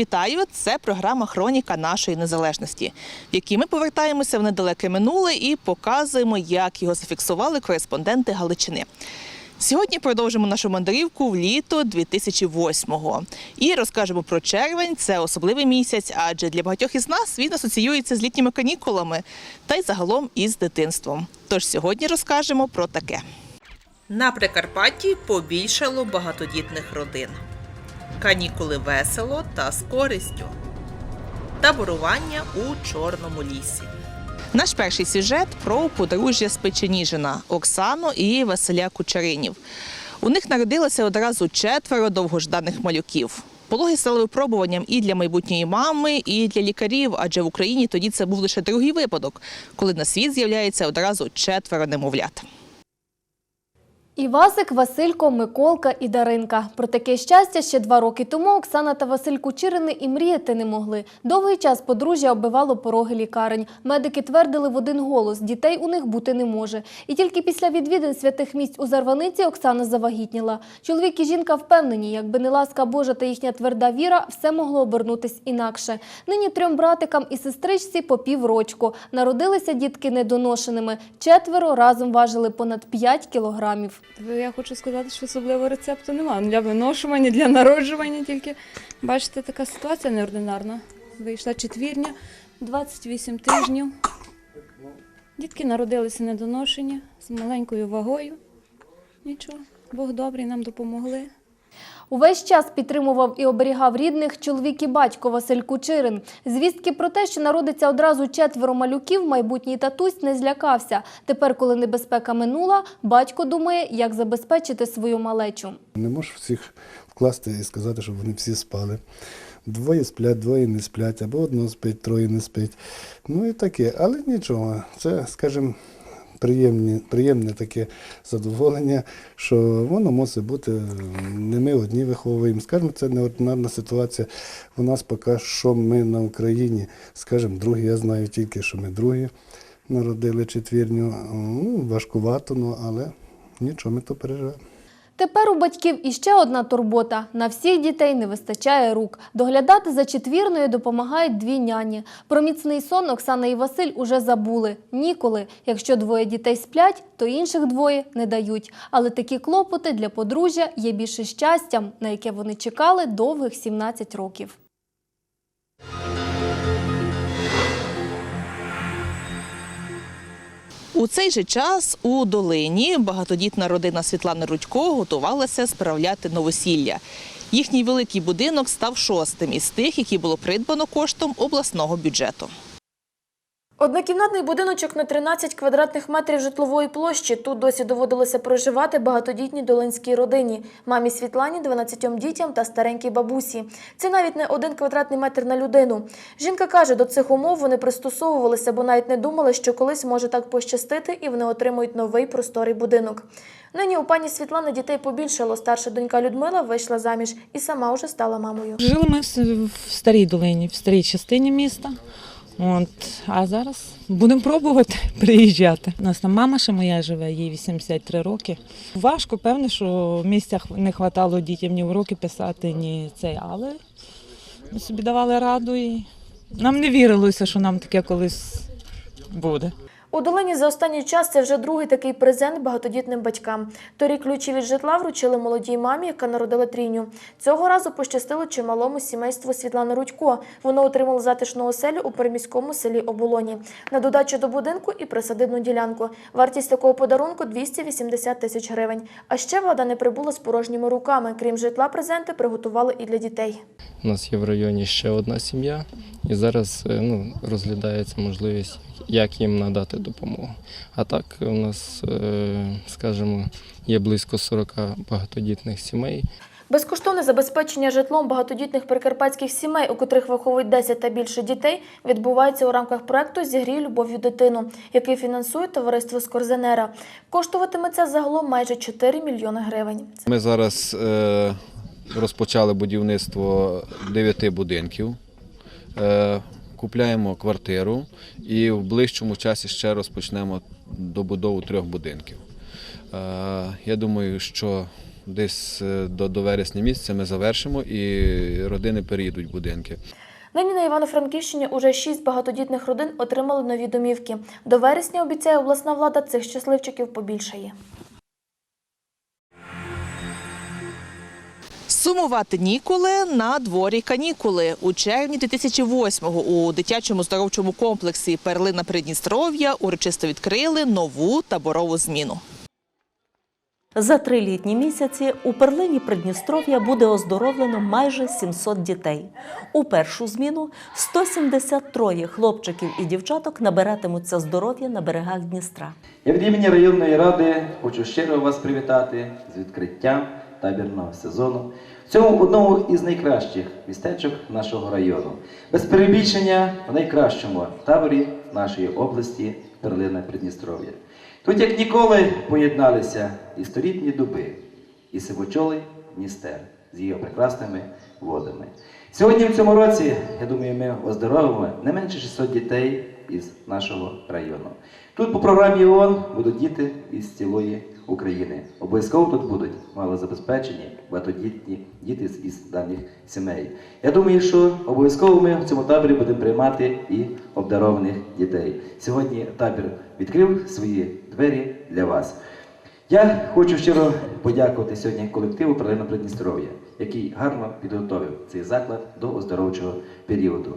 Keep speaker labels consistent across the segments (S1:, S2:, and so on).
S1: Вітаю! Це програма Хроніка нашої незалежності, в якій ми повертаємося в недалеке минуле і показуємо, як його зафіксували кореспонденти Галичини. Сьогодні продовжимо нашу мандрівку в літо 2008-го і розкажемо про червень. Це особливий місяць, адже для багатьох із нас він асоціюється з літніми канікулами та й загалом із дитинством. Тож сьогодні розкажемо про таке. На Прикарпатті побільшало багатодітних родин. Канікули весело та з користю. Таборування у Чорному лісі. Наш перший сюжет про подружжя з Печеніжина Оксану і Василя Кучеринів. У них народилося одразу четверо довгожданих малюків. Пологи стали випробуванням і для майбутньої мами, і для лікарів, адже в Україні тоді це був лише другий випадок, коли на світ з'являється одразу четверо немовлят.
S2: Івасик, Василько, Миколка і Даринка. Про таке щастя ще два роки тому Оксана та Василь Кучирини і мріяти не могли. Довгий час подружжя оббивало пороги лікарень. Медики твердили в один голос – дітей у них бути не може. І тільки після відвідин святих місць у Зарваниці Оксана завагітніла. Чоловік і жінка впевнені, якби не ласка Божа та їхня тверда віра, все могло обернутись інакше. Нині трьом братикам і сестричці по піврочку. Народилися дітки недоношеними. Четверо разом важили понад 5 кілограмів.
S3: Я хочу сказати, що особливого рецепту немає. Для виношування, для народжування тільки. Бачите, така ситуація неординарна. Вийшла четвірня, 28 тижнів. Дітки народилися недоношені, з маленькою вагою. Нічого, Бог добрий, нам допомогли.
S2: Увесь час підтримував і оберігав рідних чоловік і батько Василь Кучирин. Звістки про те, що народиться одразу четверо малюків, майбутній татусь не злякався. Тепер, коли небезпека минула, батько думає, як забезпечити свою малечу.
S4: Не можеш всіх вкласти і сказати, щоб вони всі спали. Двоє сплять, двоє не сплять, або одно спить, троє не спить. Ну і таке. Але нічого, це, скажімо, приємні, приємне таке задоволення, що воно мусить бути не ми одні виховуємо. Скажімо, це неординарна ситуація. У нас поки що ми на Україні, скажімо, другі, я знаю тільки, що ми другі народили четвірню. Ну, важкувато, ну, але нічого, ми то переживемо.
S2: Тепер у батьків іще одна турбота. На всіх дітей не вистачає рук. Доглядати за четвірною допомагають дві няні. Про міцний сон Оксана і Василь уже забули. Ніколи. Якщо двоє дітей сплять, то інших двоє не дають. Але такі клопоти для подружжя є більше щастям, на яке вони чекали довгих 17 років.
S1: У цей же час у долині багатодітна родина Світлани Рудько готувалася справляти новосілля. Їхній великий будинок став шостим із тих, які було придбано коштом обласного бюджету.
S5: Однокімнатний будиночок на 13 квадратних метрів житлової площі. Тут досі доводилося проживати багатодітній долинській родині, мамі Світлані, 12 дітям та старенькій бабусі. Це навіть не один квадратний метр на людину. Жінка каже, до цих умов вони пристосовувалися, бо навіть не думали, що колись може так пощастити, і вони отримують новий просторий будинок. Нині у пані Світлани дітей побільшало. Старша донька Людмила вийшла заміж і сама вже стала мамою.
S6: Жили ми в старій долині, в старій частині міста. От, а зараз будемо пробувати приїжджати. У нас там мама ще моя живе, їй 83 роки. Важко, певне, що місця не вистачало дітям ні уроки писати, ні цей, але ми собі давали раду і нам не вірилося, що нам таке колись буде.
S5: У долині за останній час це вже другий такий презент багатодітним батькам. Торік ключі від житла вручили молодій мамі, яка народила трійню. Цього разу пощастило чималому сімейству Світлани Рудько. Воно отримало затишну оселю у переміському селі Оболоні. На додачу до будинку і присадибну ділянку. Вартість такого подарунку 280 тисяч гривень. А ще влада не прибула з порожніми руками. Крім житла, презенти приготували і для дітей.
S7: У нас є в районі ще одна сім'я, і зараз е, ну, розглядається можливість, як їм надати допомогу. А так у нас, е, скажімо, є близько 40 багатодітних сімей.
S5: Безкоштовне забезпечення житлом багатодітних прикарпатських сімей, у котрих виховують 10 та більше дітей, відбувається у рамках проекту Зігрій любов'ю дитину, який фінансує товариство Скорзенера. Коштуватиме це загалом майже 4 мільйони гривень.
S8: Ми зараз е, розпочали будівництво дев'яти будинків, е, купляємо квартиру і в ближчому часі ще розпочнемо добудову трьох будинків. Е, я думаю, що десь е, до, до вересня місяця ми завершимо і родини переїдуть в будинки.
S5: Нині на Івано-Франківщині уже шість багатодітних родин отримали нові домівки. До вересня обіцяє обласна влада цих щасливчиків побільшає.
S1: Сумувати ніколи на дворі канікули. У червні 2008-го у дитячому здоровчому комплексі Перлина Придністров'я урочисто відкрили нову таборову зміну.
S9: За три літні місяці у перлині Придністров'я буде оздоровлено майже 700 дітей. У першу зміну 173 хлопчиків і дівчаток набиратимуться здоров'я на берегах Дністра.
S10: Я від імені районної ради хочу щиро вас привітати з відкриттям табірного сезону в цьому одному із найкращих містечок нашого району. Без перебільшення в найкращому таборі нашої області Перлина Придністров'я. Тут, як ніколи, поєдналися і столітні дуби, і сивочолий Дністер з її прекрасними водами. Сьогодні в цьому році, я думаю, ми оздоровимо не менше 600 дітей із нашого району. Тут по програмі ООН будуть діти із цілої України. Обов'язково тут будуть малозабезпечені, багатодітні діти із давніх сімей. Я думаю, що обов'язково ми в цьому таборі будемо приймати і обдарованих дітей. Сьогодні табір відкрив свої двері для вас. Я хочу щиро подякувати сьогодні колективу Перлина Придністров'я, який гарно підготовив цей заклад до оздоровчого періоду.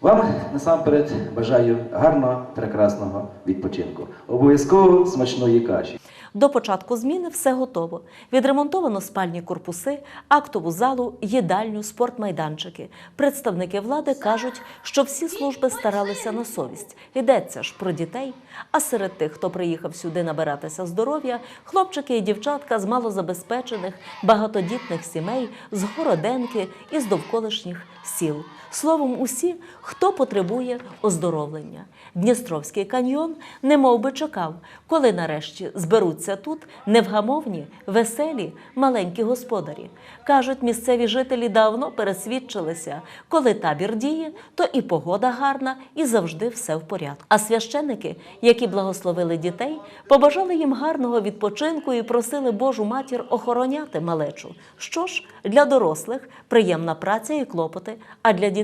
S10: Вам насамперед бажаю гарного, прекрасного відпочинку. Обов'язково смачної каші.
S9: До початку зміни все готово. Відремонтовано спальні корпуси, актову залу, їдальню, спортмайданчики. Представники влади кажуть, що всі служби старалися на совість. Йдеться ж про дітей. А серед тих, хто приїхав сюди набиратися здоров'я, хлопчики і дівчатка з малозабезпечених, багатодітних сімей, з Городенки і з довколишніх сіл. Словом, усі, хто потребує оздоровлення. Дністровський каньйон немов би чекав, коли нарешті зберуться тут невгамовні, веселі, маленькі господарі. Кажуть, місцеві жителі давно пересвідчилися, коли табір діє, то і погода гарна, і завжди все в порядку. А священники, які благословили дітей, побажали їм гарного відпочинку і просили Божу матір охороняти малечу. Що ж, для дорослих приємна праця і клопоти, а для дітей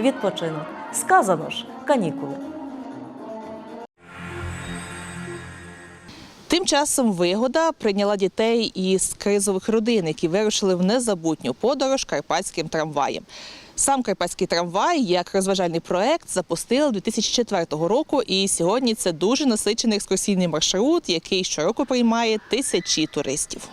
S9: відпочинок. Сказано ж, канікули.
S1: Тим часом вигода прийняла дітей із кризових родин, які вирушили в незабутню подорож карпатським трамваєм. Сам карпатський трамвай як розважальний проект запустили 2004 року, і сьогодні це дуже насичений екскурсійний маршрут, який щороку приймає тисячі туристів.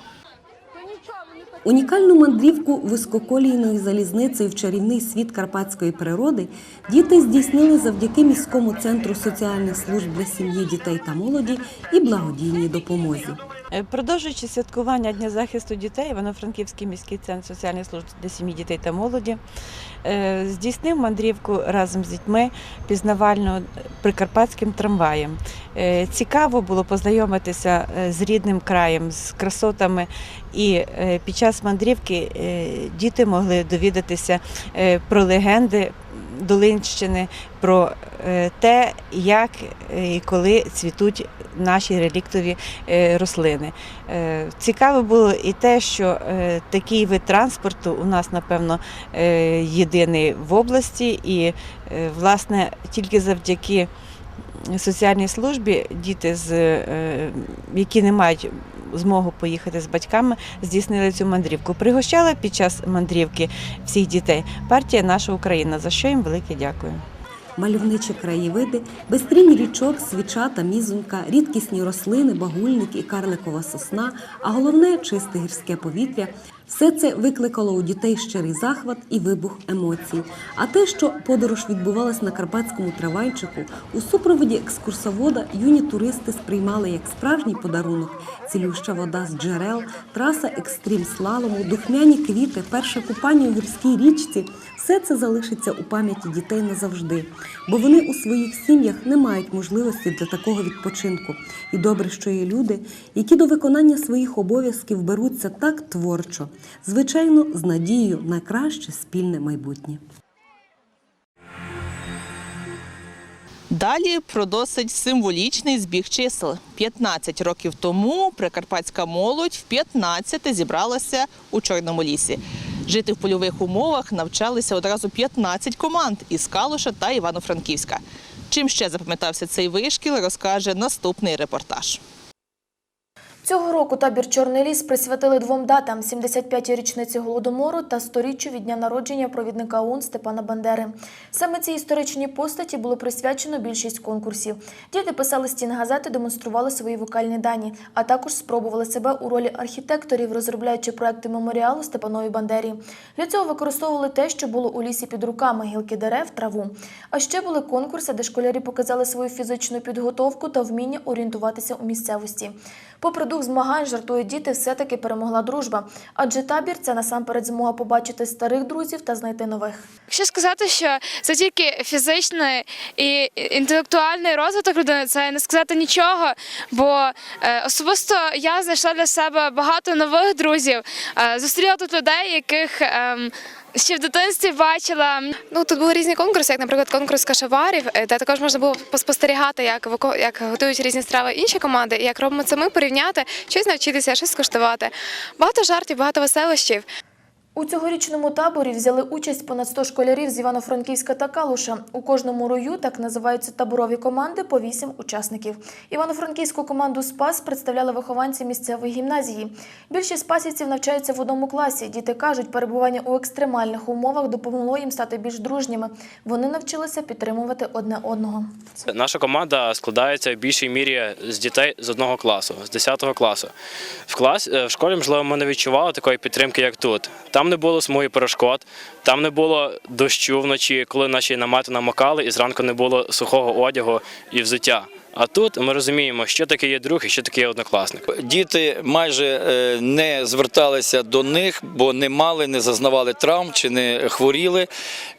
S11: Унікальну мандрівку вузькоколійною залізницею в чарівний світ карпатської природи діти здійснили завдяки міському центру соціальних служб для сім'ї, дітей та молоді і благодійній допомозі.
S12: Е, Продовжуючи святкування Дня захисту дітей, Івано-Франківський міський центр соціальних служб для сім'ї, дітей та молоді е, здійснив мандрівку разом з дітьми пізнавально прикарпатським трамваєм. Е, Цікаво було познайомитися е, з рідним краєм, з красотами. І е, під час мандрівки е, діти могли довідатися е, про легенди Долинщини, про е, те, як е, і коли цвітуть наші реліктові е, рослини. Цікаво було і те, що такий вид транспорту у нас, напевно, єдиний в області, і, власне, тільки завдяки соціальній службі діти, з, е, які не мають змогу поїхати з батьками, здійснили цю мандрівку. Пригощала під час мандрівки всіх дітей партія Наша Україна, за що їм велике дякую.
S11: Мальовничі краєвиди, безстрінь річок, свіча та мізонька, рідкісні рослини, багульник і карликова сосна, а головне чисте гірське повітря. Все це викликало у дітей щирий захват і вибух емоцій. А те, що подорож відбувалась на карпатському трамвайчику, у супроводі екскурсовода юні туристи сприймали як справжній подарунок: цілюща вода з джерел, траса екстрім слалому, духмяні квіти, перше купання у гірській річці. Все це залишиться у пам'яті дітей назавжди, бо вони у своїх сім'ях не мають можливості для такого відпочинку. І добре, що є люди, які до виконання своїх обов'язків беруться так творчо, звичайно, з надією на краще спільне майбутнє.
S1: Далі про досить символічний збіг чисел. 15 років тому прикарпатська молодь в 15 зібралася у Чорному лісі. Жити в польових умовах навчалися одразу 15 команд із Калуша та Івано-Франківська. Чим ще запам'ятався цей вишкіл, розкаже наступний репортаж.
S5: Цього року табір Чорний ліс присвятили двом датам: 75-й річниці голодомору та 100-річчю від дня народження провідника ОУН Степана Бандери. Саме цій історичній постаті було присвячено більшість конкурсів. Діти писали стінгазети, демонстрували свої вокальні дані, а також спробували себе у ролі архітекторів, розробляючи проекти меморіалу Степанові Бандері. Для цього використовували те, що було у лісі під руками гілки дерев, траву. А ще були конкурси, де школярі показали свою фізичну підготовку та вміння орієнтуватися у місцевості. Попри дух змагань, жартують діти, все-таки перемогла дружба. Адже табір це насамперед змога побачити старих друзів та знайти нових.
S13: Якщо сказати, що це тільки фізичний і інтелектуальний розвиток людини, це не сказати нічого. Бо е, особисто я знайшла для себе багато нових друзів, е, зустріла тут людей, яких. Ще в дитинстві бачила.
S14: Ну тут були різні конкурси, як, наприклад, конкурс кашеварів, е, де також можна було поспостерігати, як як готують різні страви інші команди, і як робимо це ми, порівняти, щось навчитися, щось скуштувати. Багато жартів, багато веселощів.
S5: У цьогорічному таборі взяли участь понад 100 школярів з Івано-Франківська та Калуша. У кожному рою так називаються таборові команди по 8 учасників. Івано-Франківську команду Спас представляли вихованці місцевої гімназії. Більшість спасівців навчаються в одному класі. Діти кажуть, перебування у екстремальних умовах допомогло їм стати більш дружніми. Вони навчилися підтримувати одне одного.
S15: Наша команда складається в більшій мірі з дітей з одного класу, з 10 класу. Е, в школі, можливо, ми не відчували такої підтримки, як тут. Там не було смуги перешкод, там не було дощу вночі, коли наші намети намокали, і зранку не було сухого одягу і взуття. А тут ми розуміємо, що таке є друг і що таке є однокласник.
S16: Діти майже е, не зверталися до них, бо не мали, не зазнавали травм чи не хворіли.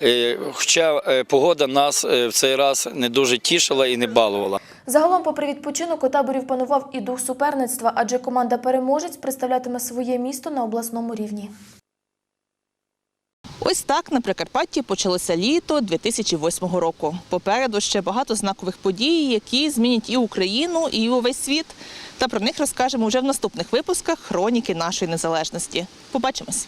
S16: Е, Хоча е, погода нас в цей раз не дуже тішила і не балувала.
S5: Загалом, попри відпочинок, у таборі впанував і дух суперництва, адже команда переможець представлятиме своє місто на обласному рівні.
S1: Ось так на Прикарпатті почалося літо 2008 року. Попереду ще багато знакових подій, які змінять і Україну, і увесь світ. Та про них розкажемо вже в наступних випусках Хроніки нашої незалежності. Побачимось.